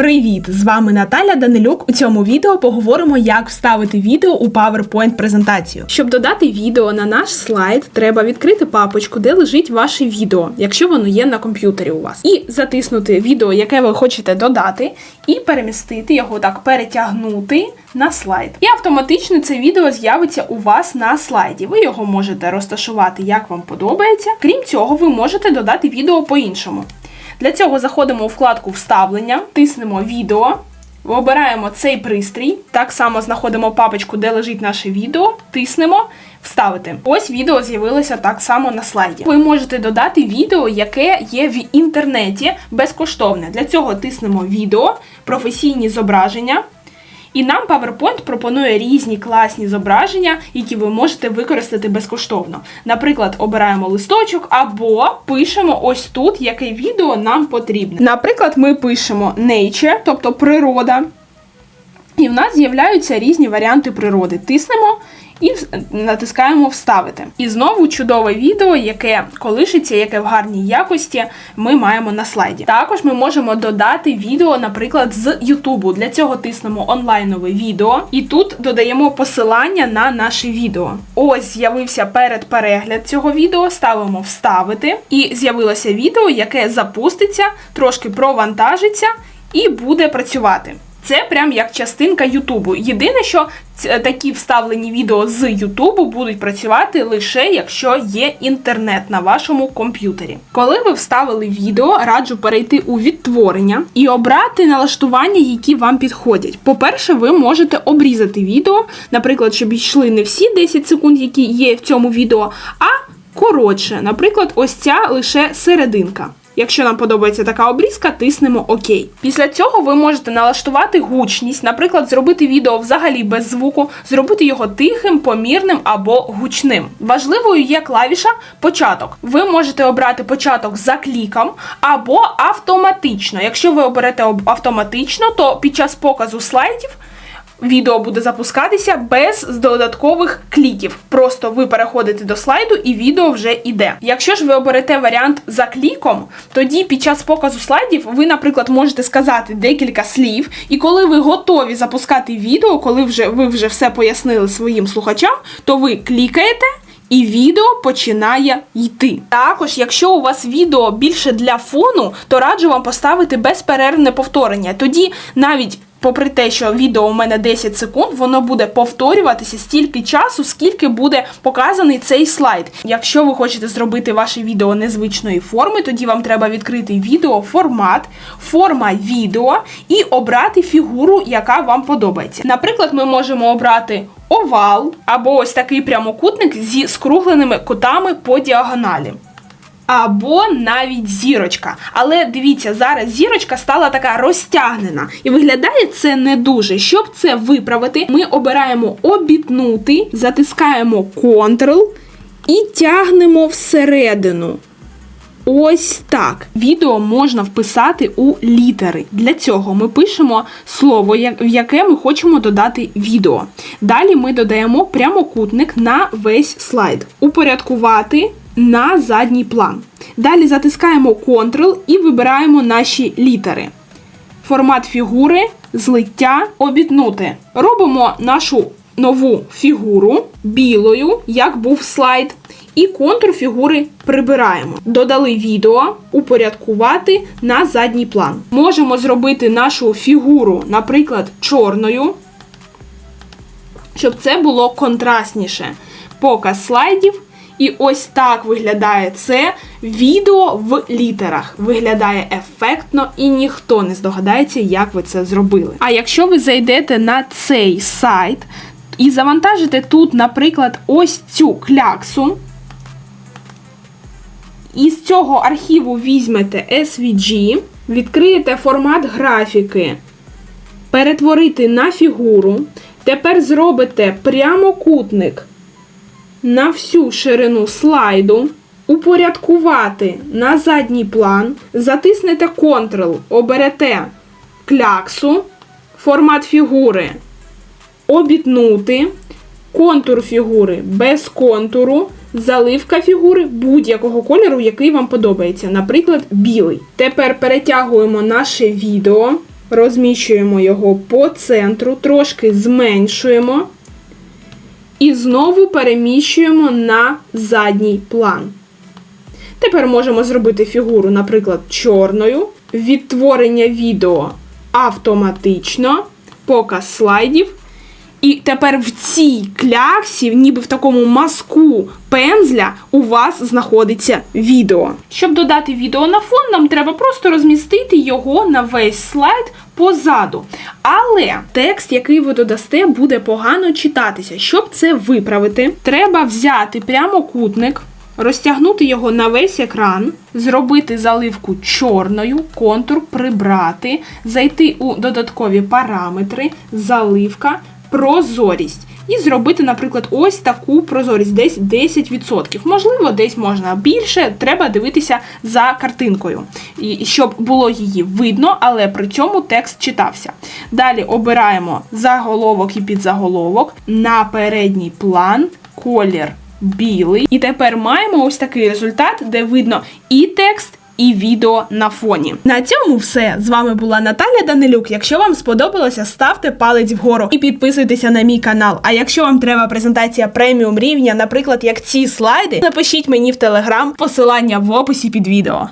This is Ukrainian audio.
Привіт! З вами Наталя Данилюк. У цьому відео поговоримо, як вставити відео у PowerPoint презентацію. Щоб додати відео на наш слайд, треба відкрити папочку, де лежить ваше відео, якщо воно є на комп'ютері у вас, і затиснути відео, яке ви хочете додати, і перемістити його так, перетягнути на слайд. І автоматично це відео з'явиться у вас на слайді. Ви його можете розташувати як вам подобається. Крім цього, ви можете додати відео по-іншому. Для цього заходимо у вкладку Вставлення, тиснемо відео, вибираємо цей пристрій. Так само знаходимо папочку, де лежить наше відео, тиснемо. Вставити. Ось відео з'явилося так само на слайді. Ви можете додати відео, яке є в інтернеті безкоштовне. Для цього тиснемо відео, професійні зображення. І нам PowerPoint пропонує різні класні зображення, які ви можете використати безкоштовно. Наприклад, обираємо листочок або пишемо ось тут, яке відео нам потрібне. Наприклад, ми пишемо nature, тобто природа. І в нас з'являються різні варіанти природи. Тиснемо і натискаємо Вставити. І знову чудове відео, яке колишиться, яке в гарній якості ми маємо на слайді. Також ми можемо додати відео, наприклад, з Ютубу. Для цього тиснемо онлайнове відео, і тут додаємо посилання на наше відео. Ось з'явився перед перегляд цього відео, ставимо Вставити, і з'явилося відео, яке запуститься, трошки провантажиться і буде працювати. Це прям як частинка Ютубу. Єдине, що такі вставлені відео з Ютубу будуть працювати лише якщо є інтернет на вашому комп'ютері. Коли ви вставили відео, раджу перейти у відтворення і обрати налаштування, які вам підходять. По-перше, ви можете обрізати відео, наприклад, щоб йшли не всі 10 секунд, які є в цьому відео, а коротше, наприклад, ось ця лише серединка. Якщо нам подобається така обрізка, тиснемо ОК. Після цього ви можете налаштувати гучність, наприклад, зробити відео взагалі без звуку, зробити його тихим, помірним або гучним. Важливою є клавіша початок. Ви можете обрати початок за кліком або автоматично. Якщо ви оберете автоматично, то під час показу слайдів відео буде запускатися без додаткових кліків. Просто ви переходите до слайду і відео вже йде. Якщо ж ви оберете варіант за кліком, тоді під час показу слайдів ви, наприклад, можете сказати декілька слів, і коли ви готові запускати відео, коли вже ви вже все пояснили своїм слухачам, то ви клікаєте. І відео починає йти. Також, якщо у вас відео більше для фону, то раджу вам поставити безперервне повторення. Тоді навіть попри те, що відео у мене 10 секунд, воно буде повторюватися стільки часу, скільки буде показаний цей слайд. Якщо ви хочете зробити ваше відео незвичної форми, тоді вам треба відкрити відео, формат, форма відео і обрати фігуру, яка вам подобається. Наприклад, ми можемо обрати овал або ось такий прямокутник зі скругленими кутами по діагоналі або навіть зірочка. Але дивіться, зараз зірочка стала така розтягнена. І виглядає це не дуже. Щоб це виправити, ми обираємо обітнути, затискаємо Ctrl і тягнемо всередину. Ось так. Відео можна вписати у літери. Для цього ми пишемо слово, в яке ми хочемо додати відео. Далі ми додаємо прямокутник на весь слайд. Упорядкувати на задній план. Далі затискаємо Ctrl і вибираємо наші літери. Формат фігури, злиття, обітнути. Робимо нашу нову фігуру білою, як був слайд. І контур фігури прибираємо. Додали відео, упорядкувати на задній план. Можемо зробити нашу фігуру, наприклад, чорною, щоб це було контрастніше. Показ слайдів. І ось так виглядає це відео в літерах. Виглядає ефектно, і ніхто не здогадається, як ви це зробили. А якщо ви зайдете на цей сайт і завантажите тут, наприклад, ось цю кляксу, і з цього архіву візьмете SVG, відкриєте формат графіки, перетворити на фігуру. Тепер зробите прямокутник на всю ширину слайду, упорядкувати на задній план, затиснете Ctrl, оберете кляксу, формат фігури, обітнути, контур фігури без контуру, заливка фігури будь-якого кольору, який вам подобається, наприклад, білий. Тепер перетягуємо наше відео. Розміщуємо його по центру, трошки зменшуємо і знову переміщуємо на задній план. Тепер можемо зробити фігуру, наприклад, чорною, відтворення відео автоматично, показ слайдів. І тепер в цій кляксі, ніби в такому мазку пензля, у вас знаходиться відео. Щоб додати відео на фон, нам треба просто розмістити його на весь слайд позаду. Але текст, який ви додасте, буде погано читатися. Щоб це виправити, треба взяти прямокутник. Розтягнути його на весь екран, зробити заливку чорною, контур прибрати, зайти у додаткові параметри, заливка, прозорість. І зробити, наприклад, ось таку прозорість, десь 10%. Можливо, десь можна більше, треба дивитися за картинкою, і щоб було її видно, але при цьому текст читався. Далі обираємо заголовок і підзаголовок на передній план, колір білий. І тепер маємо ось такий результат, де видно і текст. І відео на фоні. На цьому все. З вами була Наталя Данилюк. Якщо вам сподобалося, ставте палець вгору і підписуйтеся на мій канал. А якщо вам треба презентація преміум рівня, наприклад, як ці слайди, напишіть мені в телеграм посилання в описі під відео.